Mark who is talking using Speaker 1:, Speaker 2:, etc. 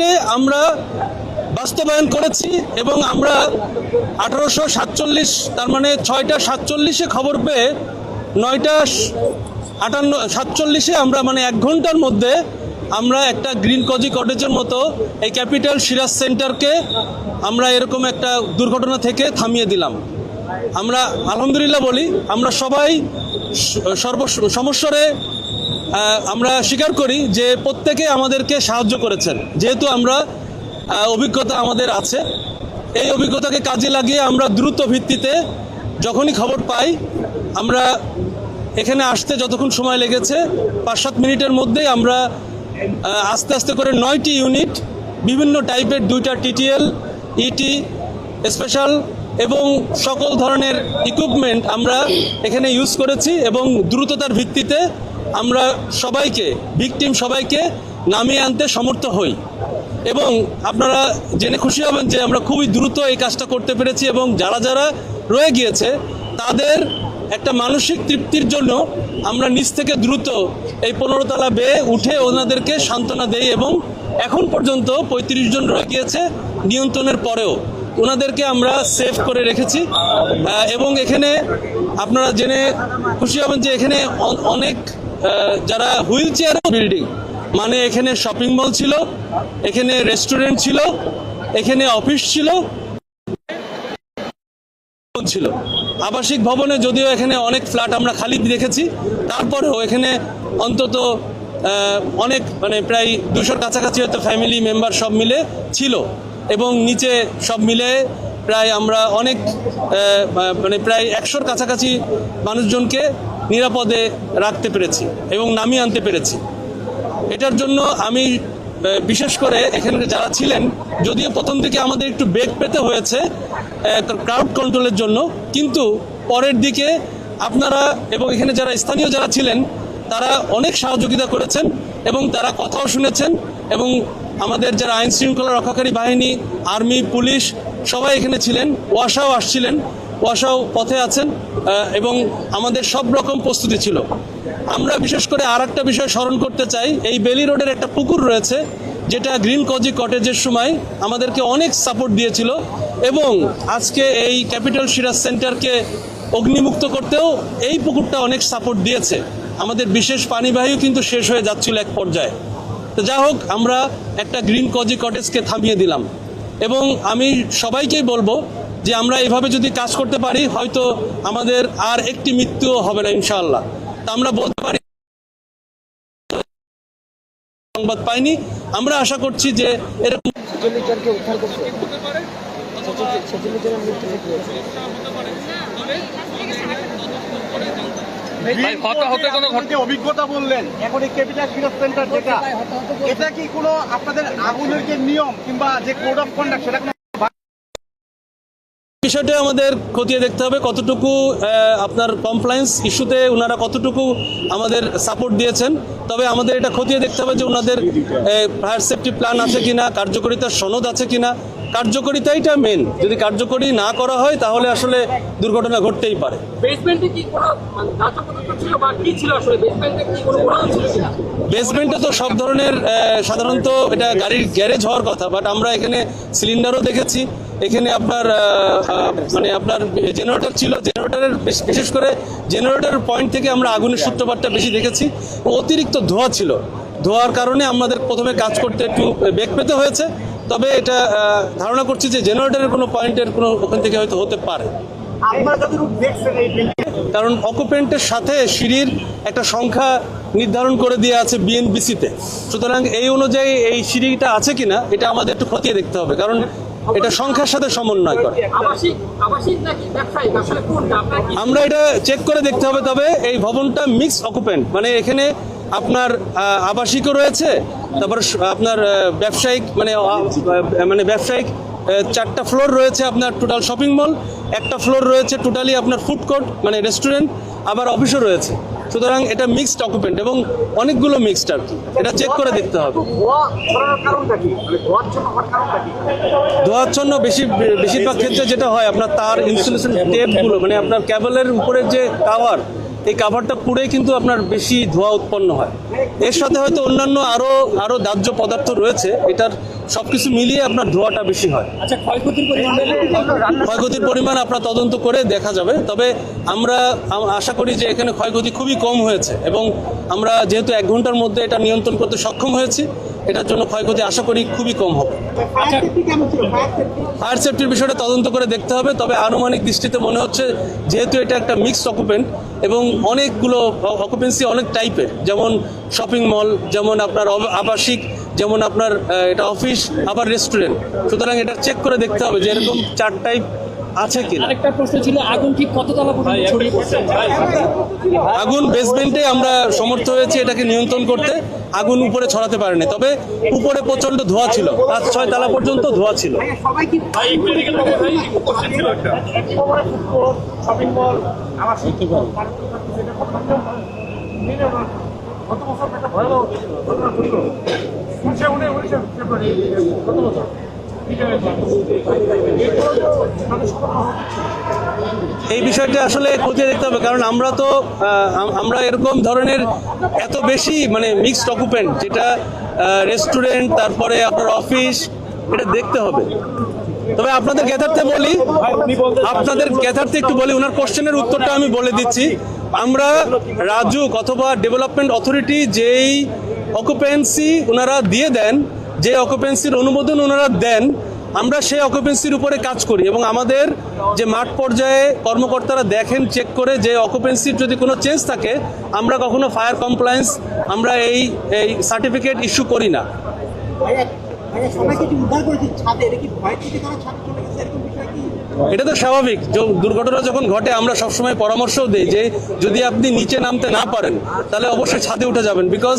Speaker 1: ডেটে আমরা বাস্তবায়ন করেছি এবং আমরা আঠারোশো সাতচল্লিশ তার মানে ছয়টা সাতচল্লিশে খবর পেয়ে নয়টা আটান্ন সাতচল্লিশে আমরা মানে এক ঘণ্টার মধ্যে আমরা একটা গ্রিন কজি কটেজের মতো এই ক্যাপিটাল সিরাজ সেন্টারকে আমরা এরকম একটা দুর্ঘটনা থেকে থামিয়ে দিলাম। আমরা আলহামদুলিল্লাহ বলি আমরা সবাই সর্ব সমস্যারে আহ, আমরা স্বীকার করি যে প্রত্যেকে আমাদেরকে সাহায্য করেছেন। যেহেতু আমরা অভিজ্ঞতা আমাদের আছে, এই অভিজ্ঞতাকে কাজে লাগিয়ে আমরা দ্রুত ভিত্তিতে যখনই খবর পাই, আমরা এখানে আসতে যতক্ষণ সময় লেগেছে পাঁচ সাত মিনিটের মধ্যেই আমরা আস্তে আস্তে করে নয়টি ইউনিট, বিভিন্ন টাইপের দুইটা টিটিএল, ইটি, স্পেশাল এবং সকল ধরনের ইকুইপমেন্ট আমরা এখানে ইউজ করেছি এবং দ্রুততার ভিত্তিতে আমরা সবাইকে ভিকটিম সবাইকে নামিয়ে আনতে সমর্থ হই। এবং আপনারা জেনে খুশি হবেন যে আমরা খুবই দ্রুত এই কাজটা করতে পেরেছি এবং যারা যারা রয়ে গিয়েছে, তাদের একটা মানসিক তৃপ্তির জন্য আমরা নিচ থেকে দ্রুত এই পনেরো তলা বেয়ে উঠে ওনাদেরকে সান্ত্বনা দেই এবং এখন পর্যন্ত পঁয়ত্রিশ জন রয়ে গিয়েছে নিয়ন্ত্রণের পরেও। ওনাদেরকে আমরা সেভ করে রেখেছি। এবং এখানে আপনারা জেনে খুশি হবেন যে এখানে অনেক যারা হুইল চেয়ার বিল্ডিং মানে এখানে শপিং মল ছিল, এখানে রেস্টুরেন্ট ছিল, এখানে অফিস ছিল ছিল। আবাসিক ভবনে যদিও এখানে অনেক ফ্ল্যাট আমরা খালি দেখেছি তারপরেও এখানে অন্তত অনেক মানে প্রায় দুশোর কাছাকাছি হয়তো ফ্যামিলি মেম্বার সব মিলে ছিল। এবং নিচে সব মিলে প্রায় আমরা অনেক মানে প্রায় একশোর কাছাকাছি মানুষজনকে নিরাপদে রাখতে পেরেছি এবং নামিয়ে আনতে পেরেছি। এটার জন্য আমি বিশেষ করে এখানে যারা ছিলেন, যদিও প্রথম থেকে আমাদের একটু বেগ পেতে হয়েছে ক্রাউড কন্ট্রোলের জন্য, কিন্তু পরের দিকে আপনারা এবং এখানে যারা স্থানীয় যারা ছিলেন, তারা অনেক সহযোগিতা করেছেন এবং তারা কথাও শুনেছেন এবং আমাদের যারা আইন শৃঙ্খলা রক্ষাকারী বাহিনী, আর্মি, পুলিশ সবাই এখানে ছিলেন, ওয়াসাও আসছিলেন। ওয়াসাও পথে আছেন এবং আমাদের সব রকম প্রস্তুতি ছিল। আমরা বিশেষ করে আর একটা বিষয় স্মরণ করতে চাই, এই বেলি রোডের একটা পুকুর রয়েছে, যেটা গ্রিন কজি কটেজের সময় আমাদেরকে অনেক সাপোর্ট দিয়েছিল, এবং আজকে এই ক্যাপিটাল সিরাজ সেন্টারকে অগ্নিমুক্ত করতেও এই পুকুরটা অনেক সাপোর্ট দিয়েছে। আমাদের বিশেষ পানিবাহীও কিন্তু শেষ হয়ে যাচ্ছিল এক পর্যায়ে। তো যা হোক, আমরা একটা গ্রিন কজি কটেজকে থামিয়ে দিলাম, এবং আমি সবাইকেই বলব যে আমরা এভাবে যদি কাজ করতে পারি হয়তো আমাদের আর একটি মৃত্যুও হবে না ইনশাআল্লাহ। তা আমরা বলতে পারি সংবাদ পাইনি। আমরা আশা করছি যে এরকম
Speaker 2: অভিজ্ঞতা বললেন এখন এই ক্যাপিটাল সেন্টার যেটা এটা কি কোনো আপনাদের আগুনের যে নিয়ম কিংবা যে কোড অফ কন্ডাক্ট সেটা
Speaker 1: বিষয়টা আমাদের খতিয়ে দেখতে হবে কতটুকু আপনার কমপ্লায়েন্স ইস্যুতে ওনারা কতটুকু আমাদের সাপোর্ট দিয়েছেন। তবে আমাদের এটা খতিয়ে দেখতে হবে যে ওনাদের ফায়ার সেফটি প্ল্যান আছে কিনা কার্যকরিতার সনদ আছে কিনা। কার্যকরিতাইটা মেন যদি কার্যকরী না করা হয় তাহলে আসলে দুর্ঘটনা ঘটতেই পারে।
Speaker 3: বেসমেন্টে মানে ধাতব পদার্থ ছিল বা কি ছিল আসলে? বেসমেন্টে কি কোনো গোডাউন ছিল কিনা?
Speaker 1: বেসমেন্টে তো সব ধরনের সাধারণত এটা গাড়ির গ্যারেজ হওয়ার কথা বাট আমরা এখানে সিলিন্ডারও দেখেছি। এখানে আপনার মানে আপনার জেনারেটর ছিল জেনারেটরের বিশেষ করে জেনারেটরের পয়েন্ট থেকে আমরা আগুনের সূত্রপাতটা বেশি দেখেছি। অতিরিক্ত ধোঁয়া ছিল। ধোঁয়ার কারণে আমাদের প্রথমে কাজ করতে একটু বেগ পেতে হয়েছে। তবে এটা ধারণা করছি যে জেনারেটরের কোনো পয়েন্টের কোনো ওখান থেকে হয়তো হতে পারে। কারণ অকুপেন্টের সাথে সিঁড়ির একটা সংখ্যা নির্ধারণ করে দিয়ে আছে বিএনবিসিতে সুতরাং এই অনুযায়ী এই সিঁড়িটা আছে কিনা এটা আমাদের একটু খতিয়ে দেখতে হবে। কারণ এটা সংখ্যার সাথে সমন্বয় করে। আমরা এটা চেক করে দেখতে হবে তবে এই ভবনটা মিক্স অকুপেন্ট মানে এখানে আপনার আবাসিকও রয়েছে তারপর আপনার ব্যবসায়িক মানে মানে ব্যবসায়িক চারটা ফ্লোর রয়েছে আপনার টোটাল শপিং মল একটা ফ্লোর রয়েছে টোটালি আপনার ফুড কোর্ট মানে রেস্টুরেন্ট আবার অফিসও রয়েছে। সুতরাং এটা মিক্সড অকুপেন্ট এবং অনেকগুলো মিক্সড আর কি। এটা চেক করে দেখতে হবে।
Speaker 2: ধোয়া ছড়ানোর কারণটা কি? মানে
Speaker 1: ধোয়াচ্ছন্ন বেশি বেশিরভাগ ক্ষেত্রে যেটা হয় আপনার তার ইনসুলেশন টেপগুলো মানে আপনার ক্যাবলের উপরে যে টাওয়ার এই কাভারটা পুড়ে কিন্তু আপনার বেশি ধোঁয়া উৎপন্ন হয়। এর সাথে হয়তো অন্যান্য আরও আরও দাহ্য পদার্থ রয়েছে এটার সব কিছু মিলিয়ে আপনার ধোঁয়াটা বেশি হয়।
Speaker 3: আচ্ছা ক্ষয়ক্ষতির পরিমাণ
Speaker 1: ক্ষয়ক্ষতির পরিমাণ আপনার তদন্ত করে দেখা যাবে তবে আমরা আশা করি যে এখানে ক্ষয়ক্ষতি খুবই কম হয়েছে এবং আমরা যেহেতু এক ঘণ্টার মধ্যে এটা নিয়ন্ত্রণ করতে সক্ষম হয়েছি এটার জন্য ক্ষয়ক্ষতি আশা করি খুবই কম হবে। ফায়ার সেফটির বিষয়টা তদন্ত করে দেখতে হবে তবে আনুমানিক দৃষ্টিতে মনে হচ্ছে যেহেতু এটা একটা মিক্সড অকুপেন্ট এবং অনেকগুলো অকুপেন্সি অনেক টাইপের যেমন শপিং মল যেমন আপনার আবাসিক যেমন আপনার এটা অফিস আবার রেস্টুরেন্ট সুতরাং এটা চেক করে দেখতে হবে যে এরকম চার টাইপ আছে কিনা?
Speaker 3: আরেকটা প্রশ্ন ছিল আগুন ঠিক কত তলা পর্যন্ত ছড়িয়ে পড়ছে?
Speaker 1: আগুন বেসমেন্টে আমরা সমর্থ হয়েছি এটাকে নিয়ন্ত্রণ করতে। আগুন উপরে ছড়াতে পারেনি তবে উপরে প্রচণ্ড ধোঁয়া ছিল। পাঁচ ছয় তলা পর্যন্ত ধোঁয়া ছিল।
Speaker 2: শপিং গত বছর একটা ভয়াবহ ঘটনা ঘটল উনিশে উনি উনিশে ফেব্রুয়ারি গত বছর?
Speaker 1: এই বিষয়টা আসলে খতিয়ে দেখতে হবে, কারণ আমরা তো আমরা এরকম ধরনের এত বেশি মানে মিক্সড অকুপেন্ট যেটা রেস্টুরেন্ট তারপরে আপনার অফিস এটা দেখতে হবে। তবে আপনাদের জ্ঞাতার্থে বলি, আপনাদের জ্ঞাতার্থে একটু বলি, ওনার কোশ্চেনের উত্তরটা আমি বলে দিচ্ছি। আমরা রাজুক অথবা ডেভেলপমেন্ট অথরিটি যেই অকুপেন্সি ওনারা দিয়ে দেন যে অকুপেন্সির অনুমোদন ওনারা দেন আমরা সেই অকুপেন্সির উপরে কাজ করি এবং আমাদের যে মাঠ পর্যায়ে কর্মকর্তারা দেখেন চেক করে যে অকুপেন্সির যদি কোনো চেঞ্জ থাকে আমরা কখনো ফায়ার কমপ্লায়েন্স আমরা এই এই সার্টিফিকেট ইস্যু করি না।
Speaker 4: এটা
Speaker 1: তো স্বাভাবিক। দুর্ঘটনা যখন ঘটে আমরা সবসময় পরামর্শ দিই যে যদি আপনি নিচে নামতে না পারেন তাহলে অবশ্যই ছাদে উঠে যাবেন বিকজ